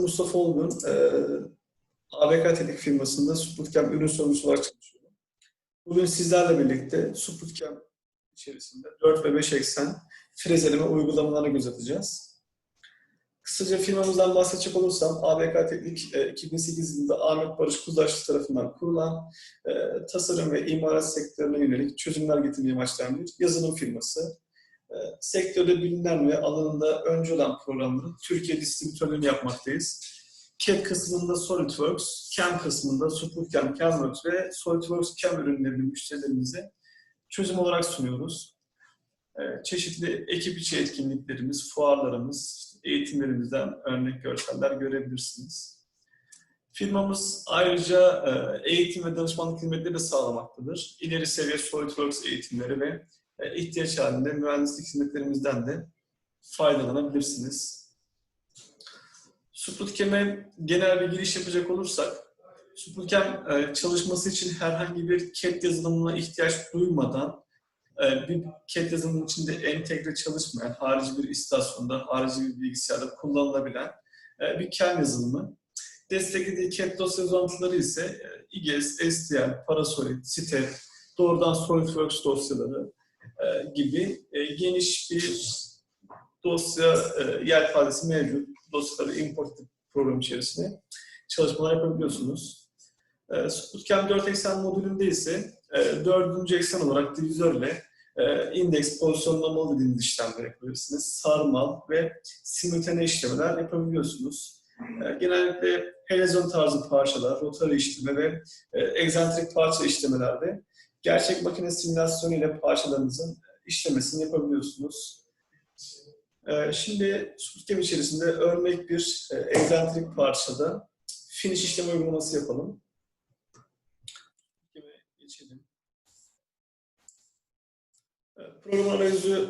Mustafa Olgun. Ee, ABK Tedik firmasında Sputcam ürün sorumlusu olarak çalışıyorum. Bugün sizlerle birlikte Sputcam içerisinde 4 ve 5 eksen frezeleme uygulamalarına göz atacağız. Kısaca firmamızdan bahsedecek olursam ABK Teknik e, 2008 yılında Ahmet Barış Kuzaşlı tarafından kurulan e, tasarım ve imalat sektörüne yönelik çözümler getirmeyi amaçlayan bir yazılım firması. E, sektörde bilinen ve alanında öncü olan programların Türkiye distribütörlüğünü yapmaktayız. CAD kısmında SolidWorks, CAM kısmında SputCam, CamWorks ve SolidWorks CAM ürünlerini müşterilerimize çözüm olarak sunuyoruz. E, çeşitli ekip içi etkinliklerimiz, fuarlarımız, eğitimlerimizden örnek görseller görebilirsiniz. Firmamız ayrıca e, eğitim ve danışmanlık hizmetleri de sağlamaktadır. İleri seviye SolidWorks eğitimleri ve ihtiyaç halinde mühendislik hizmetlerimizden de faydalanabilirsiniz. Sputcam'e genel bir giriş yapacak olursak, Sputcam e, çalışması için herhangi bir CAD yazılımına ihtiyaç duymadan e, bir CAD yazılımının içinde entegre çalışmayan, harici bir istasyonda, harici bir bilgisayarda kullanılabilen e, bir CAM yazılımı. Desteklediği CAD dosya uzantıları ise e, IGES, STL, Parasolid, Step, doğrudan SolidWorks dosyaları gibi geniş bir dosya yelpazesi mevcut. Dosyaları import program içerisine çalışmalar yapabiliyorsunuz. Sputcam 4 eksen modülünde ise dördüncü eksen olarak divizörle indeks pozisyonlamalı dediğimiz işlemler yapabilirsiniz. Sarmal ve simultane işlemeler yapabiliyorsunuz. Genellikle helezon tarzı parçalar, rotary işleme ve egzantrik parça işlemelerde gerçek makine simülasyonu ile parçalarınızın işlemesini yapabiliyorsunuz. Şimdi Sputcam içerisinde örnek bir egzantrik parçada finish işleme uygulaması yapalım. Geçelim. Program arayüzü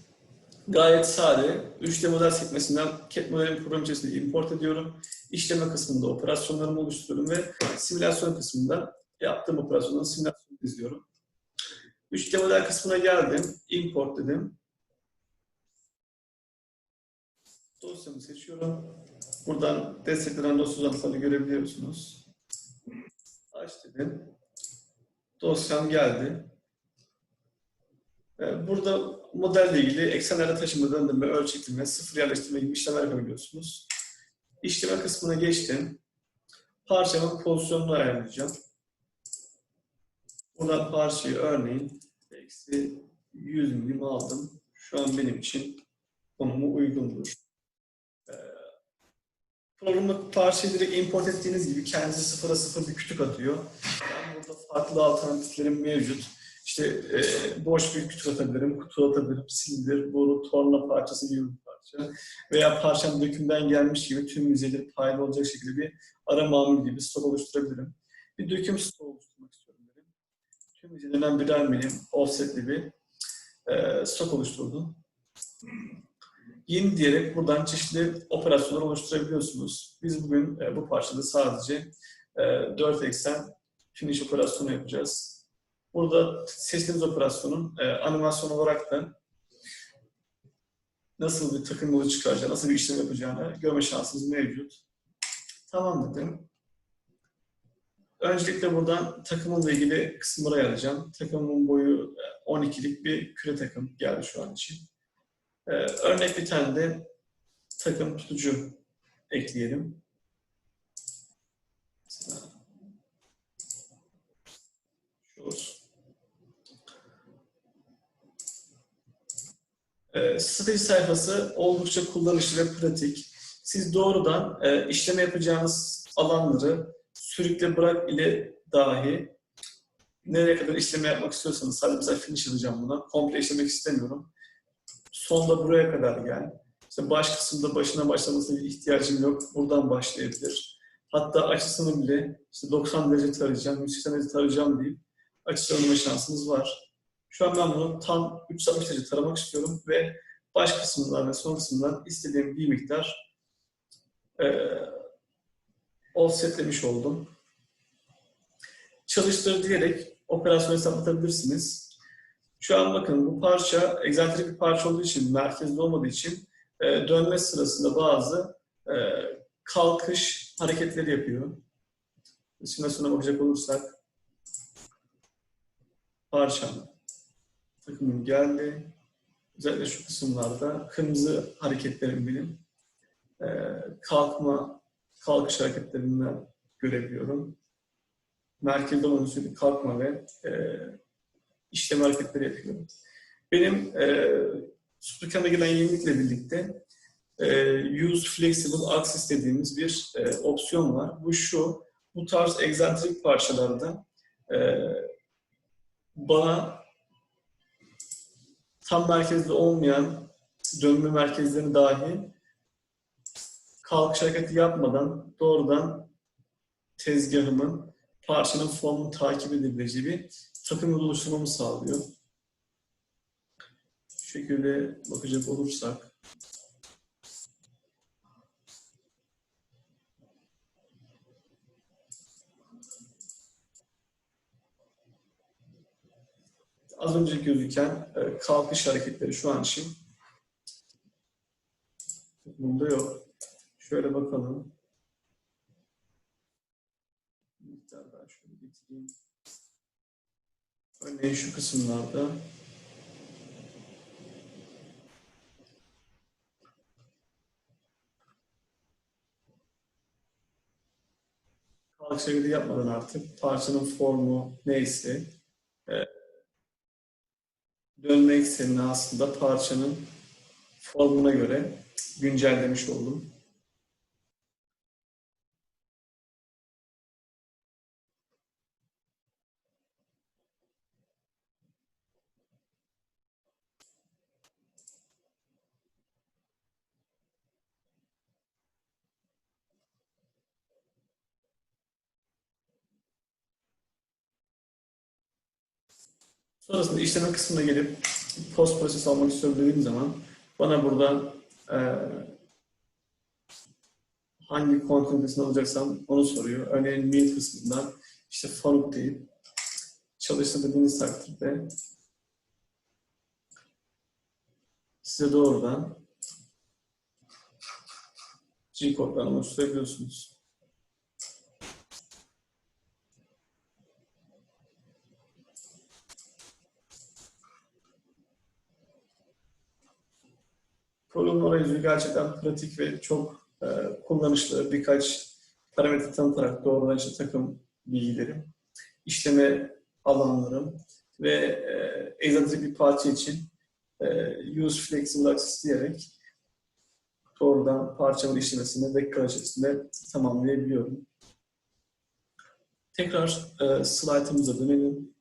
gayet sade. 3D model sekmesinden CAD modelin program içerisinde import ediyorum. İşleme kısmında operasyonlarımı oluşturuyorum ve simülasyon kısmında yaptığım operasyonların simülasyonunu izliyorum. 3D model kısmına geldim. Import dedim. Dosyamı seçiyorum. Buradan desteklenen dosya uzantılarını görebiliyorsunuz. Aç dedim. Dosyam geldi. Burada modelle ilgili eksenlere taşıma, döndürme, ölçektirme, sıfır yerleştirme gibi işlemler yapabiliyorsunuz. İşleme kısmına geçtim. Parçamın pozisyonunu ayarlayacağım. Buradan parçayı örneğin eksi 100 milim aldım. Şu an benim için konumu uygundur. Programı parçayı direkt import ettiğiniz gibi kendisi sıfıra sıfır bir kütük atıyor. Ben burada farklı alternatiflerim mevcut. İşte e, boş bir kütük atabilirim, kutu atabilirim, silindir, boru, torna parçası gibi bir parça. Veya parçam dökümden gelmiş gibi tüm yüzeyleri paylı olacak şekilde bir ara mamul gibi stok oluşturabilirim. Bir döküm stok. Yüzeylerden birer milim offsetli bir e, stok oluşturdum. Yeni diyerek buradan çeşitli operasyonlar oluşturabiliyorsunuz. Biz bugün e, bu parçada sadece e, 4 eksen finish operasyonu yapacağız. Burada seçtiğimiz operasyonun e, animasyon olarak da nasıl bir takım yolu çıkaracağı, nasıl bir işlem yapacağını görme şansımız mevcut. Tamam dedim. Öncelikle buradan takımımla ilgili kısımları ayarlayacağım. Takımın boyu 12'lik bir küre takım geldi şu an için. Ee, örnek bir tane de takım tutucu ekleyelim. Mesela şu olsun. Ee, strateji sayfası oldukça kullanışlı ve pratik. Siz doğrudan e, işleme yapacağınız alanları sürükle bırak ile dahi nereye kadar işleme yapmak istiyorsanız sadece mesela finish alacağım buna. Komple işlemek istemiyorum. Sonda buraya kadar gel. İşte baş kısımda başına başlamasına ihtiyacım yok. Buradan başlayabilir. Hatta açısını bile işte 90 derece tarayacağım, 180 derece tarayacağım deyip açı tanıma şansınız var. Şu an ben bunu tam 360 derece taramak istiyorum ve baş kısmından ve son kısmından istediğim bir miktar e, offsetlemiş oldum. Çalıştır diyerek operasyonu hesaplatabilirsiniz. Şu an bakın bu parça egzantrik bir parça olduğu için, merkezde olmadığı için e, dönme sırasında bazı e, kalkış hareketleri yapıyor. Simülasyona bakacak olursak parçam takımım geldi. Özellikle şu kısımlarda kırmızı hareketlerim benim. Ee, kalkma, kalkış hareketlerinden görebiliyorum. Merkezde olan sürekli kalkma ve e, işlem hareketleri yapıyorum. Benim e, Supercam'da gelen yenilikle birlikte e, Use Flexible Axis dediğimiz bir e, opsiyon var. Bu şu, bu tarz egzantrik parçalarda e, bana tam merkezde olmayan dönme merkezleri dahi kalkış hareketi yapmadan doğrudan tezgahımın parçanın formunu takip edebileceği bir takım yolu oluşturmamı sağlıyor. Şu şekilde bakacak olursak az önce gözüken e, kalkış hareketleri şu an için bunda yok. Şöyle bakalım. Miktar daha şöyle getireyim. Örneğin şu kısımlarda kalkış hareketi yapmadan artık parçanın formu neyse e, dönme eksenini aslında parçanın formuna göre güncellemiş oldum. Sonrasında işleme kısmına gelip post proses almak istiyorum dediğim zaman bana burada e, hangi kontinitesini alacaksam onu soruyor. Örneğin mail kısmından işte fonut deyip çalıştı takdirde size doğrudan G-kodlarını oluşturabiliyorsunuz. Programın arayüzü gerçekten pratik ve çok e, kullanışlı. Birkaç parametre tanıtarak doğrudan işte takım bilgilerim, işleme alanlarım ve e, egzantrik bir parça için e, use flexible access diyerek doğrudan parçamın işlemesini dakika içerisinde tamamlayabiliyorum. Tekrar e, slaytımıza dönelim.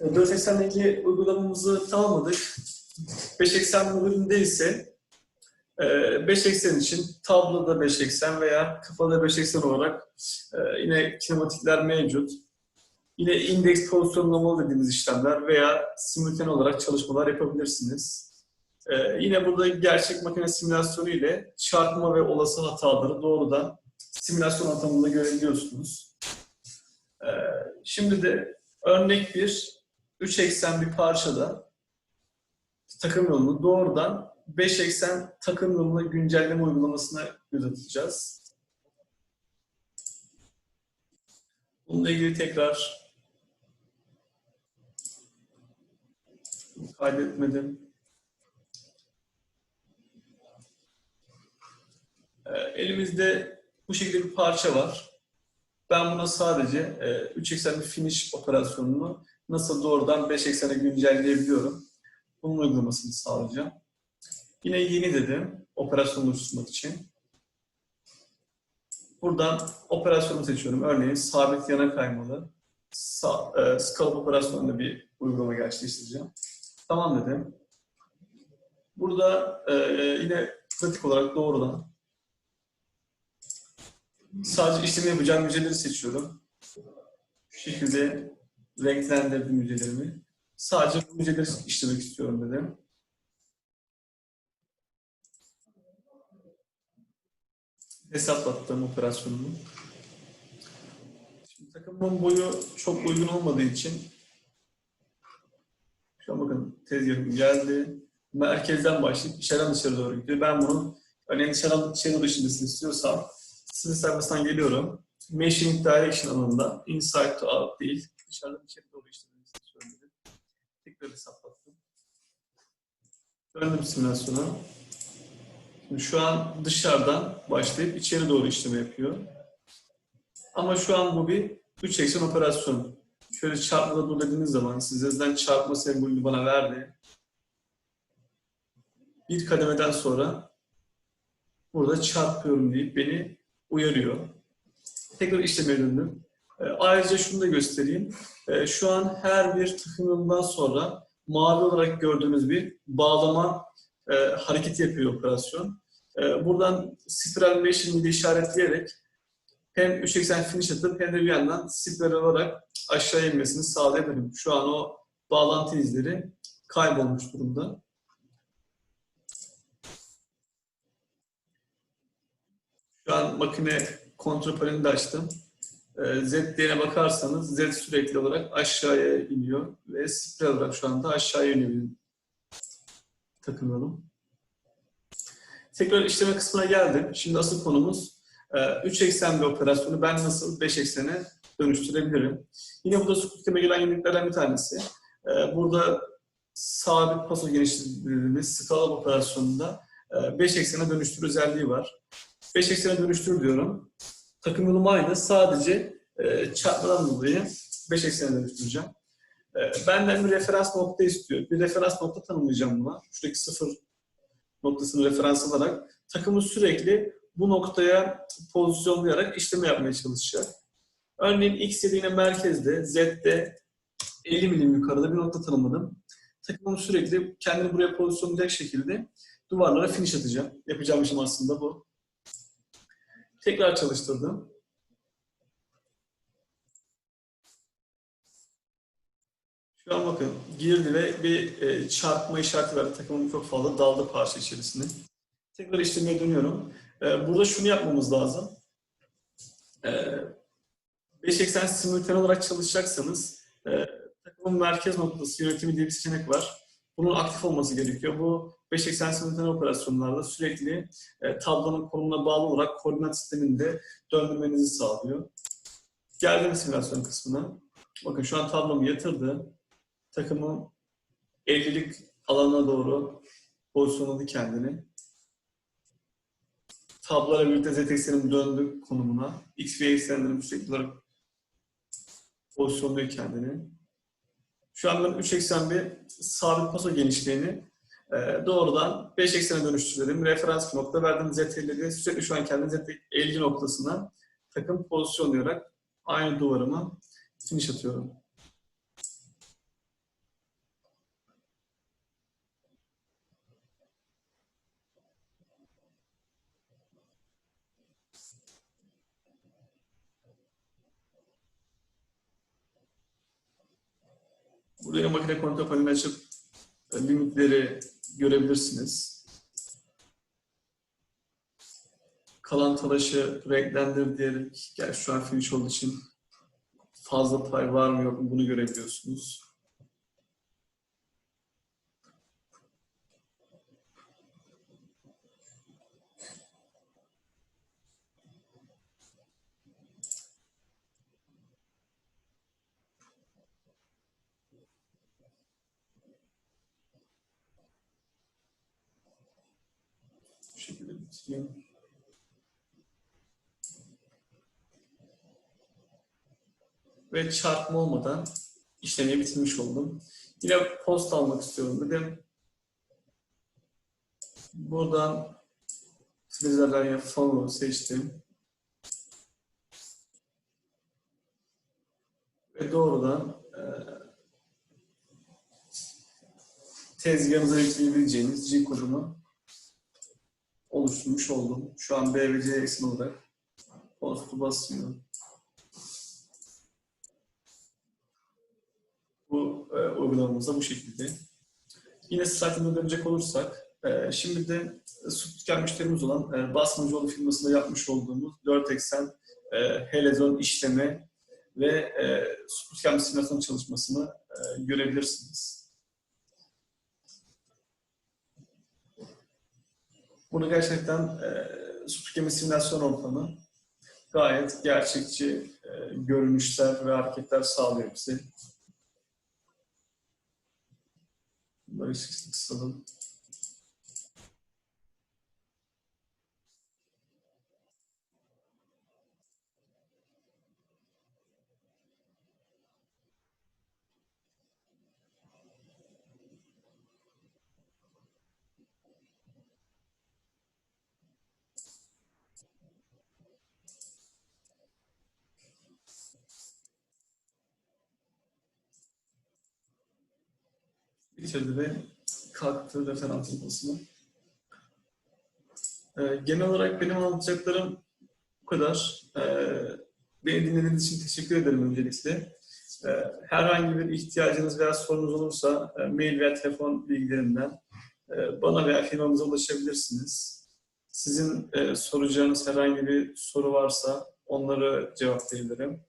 480'deki uygulamamızı tamamladık. 5 eksen modelinde ise 5 eksen için tabloda 5 eksen veya kafada 5 eksen olarak e, yine kinematikler mevcut. Yine indeks pozisyonlamalı dediğimiz işlemler veya simultane olarak çalışmalar yapabilirsiniz. E, yine burada gerçek makine simülasyonu ile çarpma ve olası hataları doğrudan simülasyon ortamında görebiliyorsunuz. E, şimdi de örnek bir 3 eksen bir parçada takım yolunu doğrudan 5 eksen takım yoluna güncelleme uygulamasına göz atacağız. Bununla ilgili tekrar kaydetmedim. Ee, elimizde bu şekilde bir parça var. Ben buna sadece 3 eksen bir finish operasyonunu nasıl doğrudan 5 eksene güncelleyebiliyorum. Bunun uygulamasını sağlayacağım. Yine yeni dedim operasyon oluşturmak için. Buradan operasyonu seçiyorum. Örneğin sabit yana kaymalı sa e, scalp operasyonunda bir uygulama gerçekleştireceğim. Tamam dedim. Burada e, yine pratik olarak doğrudan sadece işlemi yapacağım müjdeleri seçiyorum. Şu şekilde renklendirdim müjdelerimi. Sadece bu müjdeleri işlemek istiyorum dedim. Hesaplattım operasyonumu. Şimdi takımın boyu çok uygun olmadığı için şu an bakın tezgahım geldi. Merkezden başlayıp içeriden dışarı doğru gidiyor. Ben bunun örneğin dışarıdan doğru işlemesini istiyorsam sınır sayfasından geliyorum. Machine Direction alanında inside to out değil, dışarıdan içeri doğru söyledim. Tekrar hesaplattım. Döndüm simülasyona. Şimdi şu an dışarıdan başlayıp içeri doğru işleme yapıyor. Ama şu an bu bir 3 eksen operasyon. Şöyle çarpmada dur dediğiniz zaman size zaten çarpma sembolünü bana verdi. Bir kademeden sonra burada çarpıyorum deyip beni uyarıyor. Tekrar işlemeye döndüm. E, ayrıca şunu da göstereyim. E, şu an her bir takımından sonra mavi olarak gördüğünüz bir bağlama e, hareketi yapıyor operasyon. Buradan spiral ile işaretleyerek hem 3 eksen finish atıp hem de bir yandan spiral olarak aşağı inmesini sağlayabilirim. Şu an o bağlantı izleri kaybolmuş durumda. Şu an makine kontrol panelini de açtım. Ee, Z değerine bakarsanız Z sürekli olarak aşağıya iniyor ve spiral olarak şu anda aşağıya iniyor. Takınalım. Tekrar işleme kısmına geldim. Şimdi asıl konumuz 3 eksen bir operasyonu ben nasıl 5 eksene dönüştürebilirim. Yine burada Squid'e gelen yeniliklerden bir tanesi. Ee, burada sabit paso genişlediğimiz skala operasyonunda 5 eksene dönüştür özelliği var. 5 eksene dönüştür diyorum. Takım yolum aynı. Sadece e, çarpmadan dolayı 5 eksene dönüştüreceğim. E, benden bir referans nokta istiyor. Bir referans nokta tanımlayacağım buna. Şuradaki sıfır noktasını referans alarak takımı sürekli bu noktaya pozisyonlayarak işleme yapmaya çalışacak. Örneğin X yine merkezde, Z'de 50 milim yukarıda bir nokta tanımladım. Takımım sürekli kendini buraya pozisyonlayacak şekilde duvarlara finish atacağım. Yapacağım işim aslında bu. Tekrar çalıştırdım. Şu an bakın girdi ve bir e, çarpma işareti verdi. Takımım çok fazla daldı parça içerisinde. Tekrar işlemeye dönüyorum. E, burada şunu yapmamız lazım. E, 5 eksen simultane olarak çalışacaksanız e, takımın merkez noktası yönetimi diye bir seçenek var. Bunun aktif olması gerekiyor. Bu 5 eksen simultane operasyonlarda sürekli e, tablonun konumuna bağlı olarak koordinat sisteminde döndürmenizi sağlıyor. Geldim simülasyon kısmına. Bakın şu an tablomu yatırdı. Takımı 50'lik alana doğru pozisyonladı kendini. Tablolara birlikte z eksenim döndü konumuna. X ve eksenlerim sürekli olarak pozisyonluyor kendini. Şu an ben 3 eksen bir sabit paso genişliğini doğrudan 5 eksene dönüştürelim. Referans nokta verdim ZL'de sürekli şu an kendini Z50 noktasına takım pozisyonlayarak aynı duvarıma finish atıyorum. Buraya makine kontrol panelini açıp limitleri görebilirsiniz. Kalan talaşı renklendir diyerek, gel şu an finish olduğu için fazla pay var mı yok mu bunu görebiliyorsunuz. Bu bitireyim. Ve çarpma olmadan işlemi bitirmiş oldum. Yine post almak istiyorum dedim. Buradan Trizlerden ya follow seçtim. Ve doğrudan e, tezgahınıza yükleyebileceğiniz G kodunu oluşturmuş oldum. Şu an B ve C eksen olarak post'u basıyor. Bu e, uygulamamız bu şekilde. Yine slaytına dönecek olursak, e, şimdi de Subtüken müşterimiz olan e, Basmacıoğlu firmasında yapmış olduğumuz 4 eksen e, helezon işleme ve e, Subtüken simülasyon çalışmasını e, görebilirsiniz. Bunu gerçekten e, Supercam'in simülasyon ortamı gayet gerçekçi e, görünüşler ve hareketler sağlıyor bize. Sesini kısalım. Bitirdi ve kalktı referans yapmasını. Ee, genel olarak benim anlatacaklarım bu kadar. Ee, beni dinlediğiniz için teşekkür ederim öncelikle. Ee, herhangi bir ihtiyacınız veya sorunuz olursa e, mail veya telefon bilgilerimden e, bana veya firmamıza ulaşabilirsiniz. Sizin e, soracağınız herhangi bir soru varsa onları cevaplayabilirim.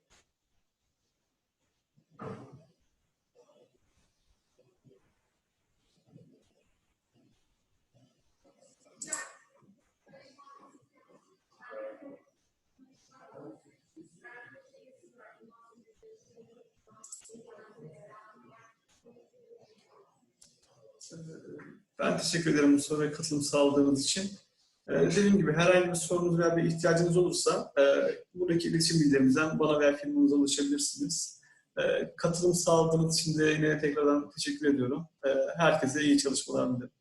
Ben teşekkür ederim bu soruya katılım sağladığınız için. Ee, dediğim gibi herhangi bir sorunuz veya bir ihtiyacınız olursa e, buradaki iletişim bilgilerimizden bana veya firmamıza ulaşabilirsiniz. E, katılım sağladığınız için de yine tekrardan teşekkür ediyorum. E, herkese iyi çalışmalar dilerim.